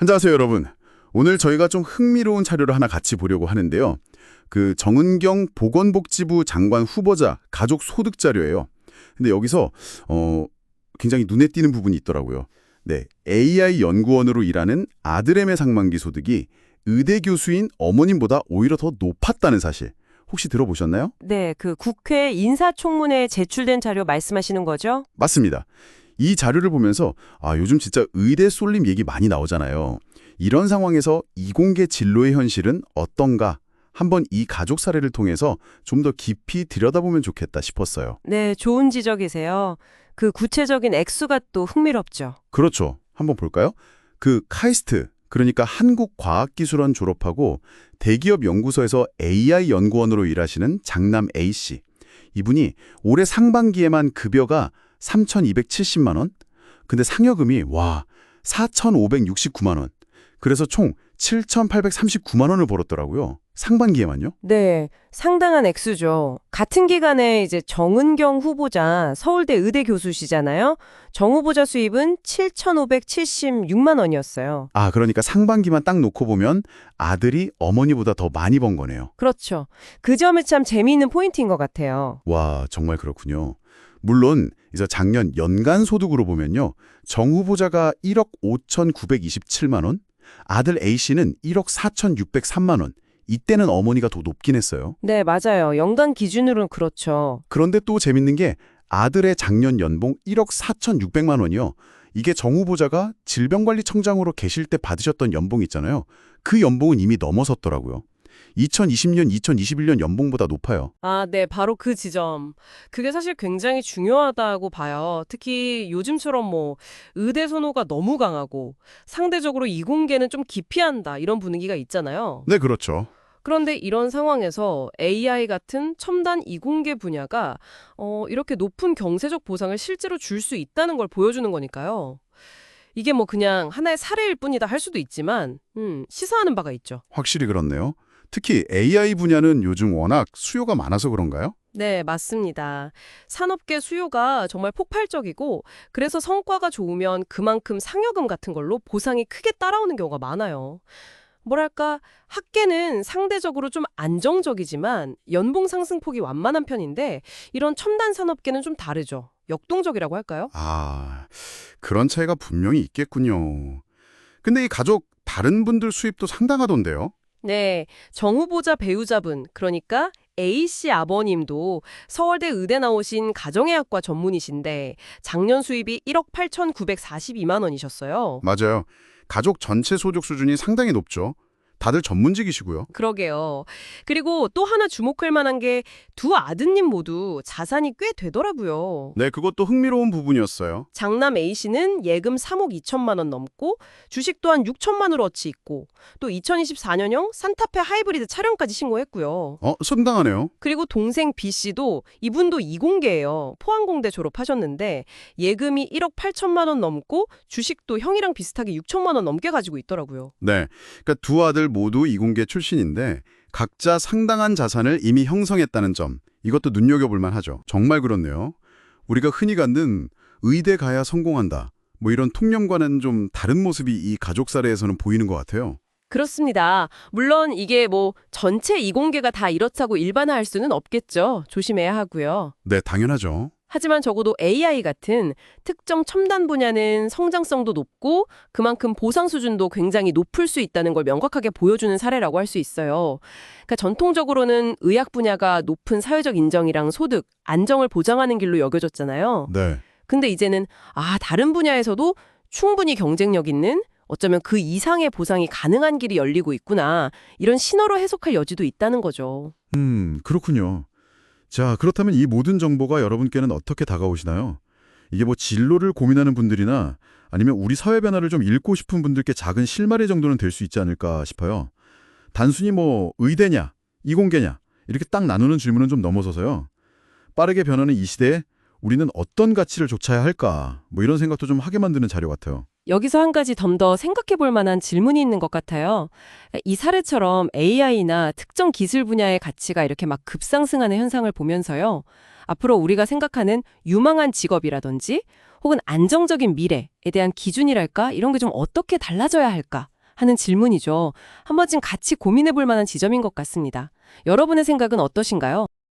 안녕하세요, 여러분. 오늘 저희가 좀 흥미로운 자료를 하나 같이 보려고 하는데요. 그 정은경 보건복지부 장관 후보자 가족 소득 자료예요. 근데 여기서 어 굉장히 눈에 띄는 부분이 있더라고요. 네, AI 연구원으로 일하는 아들의 상반기 소득이 의대 교수인 어머님보다 오히려 더 높았다는 사실. 혹시 들어보셨나요? 네, 그 국회 인사청문회에 제출된 자료 말씀하시는 거죠? 맞습니다. 이 자료를 보면서 아, 요즘 진짜 의대 쏠림 얘기 많이 나오잖아요. 이런 상황에서 이공계 진로의 현실은 어떤가? 한번 이 가족 사례를 통해서 좀 더 깊이 들여다보면 좋겠다 싶었어요. 네, 좋은 지적이세요. 그 구체적인 액수가 또 흥미롭죠. 그렇죠. 한번 볼까요? 그 카이스트, 그러니까 한국과학기술원 졸업하고 대기업 연구소에서 AI 연구원으로 일하시는 장남 A씨. 이분이 올해 상반기에만 급여가 3,270만 원? 근데 상여금이 와, 4,569만 원. 그래서 총 7,839만 원을 벌었더라고요. 상반기에만요? 네, 상당한 액수죠. 같은 기간에 이제 정은경 후보자 서울대 의대 교수시잖아요. 정 후보자 수입은 7,576만 원이었어요. 아, 그러니까 상반기만 딱 놓고 보면 아들이 어머니보다 더 많이 번 거네요. 그렇죠. 그 점이 참 재미있는 포인트인 것 같아요. 와, 정말 그렇군요. 물론 이제 작년 연간 소득으로 보면요. 정 후보자가 1억 5,927만 원, 아들 A씨는 1억 4,603만 원. 이때는 어머니가 더 높긴 했어요. 네, 맞아요. 연간 기준으로는 그렇죠. 그런데 또 재밌는 게 아들의 작년 연봉 1억 4,600만 원이요. 이게 정 후보자가 질병관리청장으로 계실 때 받으셨던 연봉 있잖아요. 그 연봉은 이미 넘어섰더라고요. 2020년, 2021년 연봉보다 높아요. 아, 네, 바로 그 지점. 그게 사실 굉장히 중요하다고 봐요. 특히 요즘처럼 뭐 의대 선호가 너무 강하고 상대적으로 이공계는 좀 기피한다 이런 분위기가 있잖아요. 네, 그렇죠. 그런데 이런 상황에서 AI 같은 첨단 이공계 분야가 어, 이렇게 높은 경제적 보상을 실제로 줄 수 있다는 걸 보여주는 거니까요. 이게 뭐 그냥 하나의 사례일 뿐이다 할 수도 있지만 음, 시사하는 바가 있죠. 확실히 그렇네요. 특히 AI 분야는 요즘 워낙 수요가 많아서 그런가요? 네, 맞습니다. 산업계 수요가 정말 폭발적이고 그래서 성과가 좋으면 그만큼 상여금 같은 걸로 보상이 크게 따라오는 경우가 많아요. 뭐랄까, 학계는 상대적으로 좀 안정적이지만 연봉 상승폭이 완만한 편인데 이런 첨단 산업계는 좀 다르죠. 역동적이라고 할까요? 아, 그런 차이가 분명히 있겠군요. 근데 이 가족 다른 분들 수입도 상당하던데요? 네, 정 후보자 배우자분, 그러니까 A씨 아버님도 서울대 의대 나오신 가정의학과 전문의신데 작년 수입이 1억 8,942만 원이셨어요. 맞아요. 가족 전체 소득 수준이 상당히 높죠. 다들 전문직이시고요. 그러게요. 그리고 또 하나 주목할 만한 게 두 아드님 모두 자산이 꽤 되더라고요. 네, 그것도 흥미로운 부분이었어요. 장남 A씨는 예금 3억 2천만 원 넘고 주식 또한 6천만 원어치 있고 또 2024년형 산타페 하이브리드 차량까지 신고했고요. 어, 상당하네요. 그리고 동생 B씨도 이분도 이공계예요. 포항공대 졸업하셨는데 예금이 1억 8천만 원 넘고 주식도 형이랑 비슷하게 6천만 원 넘게 가지고 있더라고요. 네, 그러니까 두 아들 모두 이공계 출신인데 각자 상당한 자산을 이미 형성했다는 점, 이것도 눈여겨볼 만하죠. 정말 그렇네요. 우리가 흔히 갖는 의대 가야 성공한다. 뭐 이런 통념과는 좀 다른 모습이 이 가족 사례에서는 보이는 것 같아요. 그렇습니다. 물론 이게 뭐 전체 이공계가 다 이렇다고 일반화할 수는 없겠죠. 조심해야 하고요. 네, 당연하죠. 하지만 적어도 AI 같은 특정 첨단 분야는 성장성도 높고 그만큼 보상 수준도 굉장히 높을 수 있다는 걸 명확하게 보여주는 사례라고 할 수 있어요. 그러니까 전통적으로는 의학 분야가 높은 사회적 인정이랑 소득, 안정을 보장하는 길로 여겨졌잖아요. 네. 근데 이제는 아, 다른 분야에서도 충분히 경쟁력 있는 어쩌면 그 이상의 보상이 가능한 길이 열리고 있구나. 이런 신호로 해석할 여지도 있다는 거죠. 음, 그렇군요. 자, 그렇다면 이 모든 정보가 여러분께는 어떻게 다가오시나요? 이게 뭐 진로를 고민하는 분들이나 아니면 우리 사회 변화를 좀 읽고 싶은 분들께 작은 실마리 정도는 될 수 있지 않을까 싶어요. 단순히 뭐 의대냐, 이공계냐 이렇게 딱 나누는 질문은 좀 넘어서서요. 빠르게 변하는 이 시대에 우리는 어떤 가치를 좇아야 할까 뭐 이런 생각도 좀 하게 만드는 자료 같아요. 여기서 한 가지 좀 더 생각해 볼 만한 질문이 있는 것 같아요. 이 사례처럼 AI나 특정 기술 분야의 가치가 이렇게 막 급상승하는 현상을 보면서요. 앞으로 우리가 생각하는 유망한 직업이라든지 혹은 안정적인 미래에 대한 기준이랄까? 이런 게 좀 어떻게 달라져야 할까? 하는 질문이죠. 한 번쯤 같이 고민해 볼 만한 지점인 것 같습니다. 여러분의 생각은 어떠신가요?